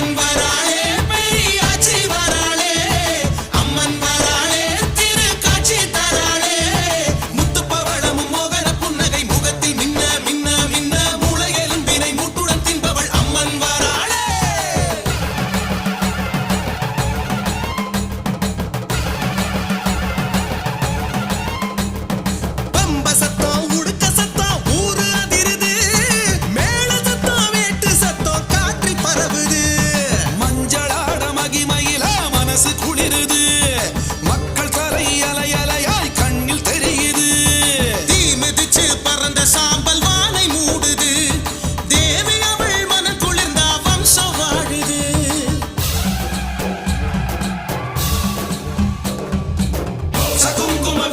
one. மனசு குளிருது. மக்கள் தரை அலை அலையாய் கண்ணில் தெரியுது. தீ மிதிச்சு பறந்த சாம்பல் வானை மூடுது. தேவி அவள் மன குளிர்ந்தா வம்சம் வாழுது. சகுங்கும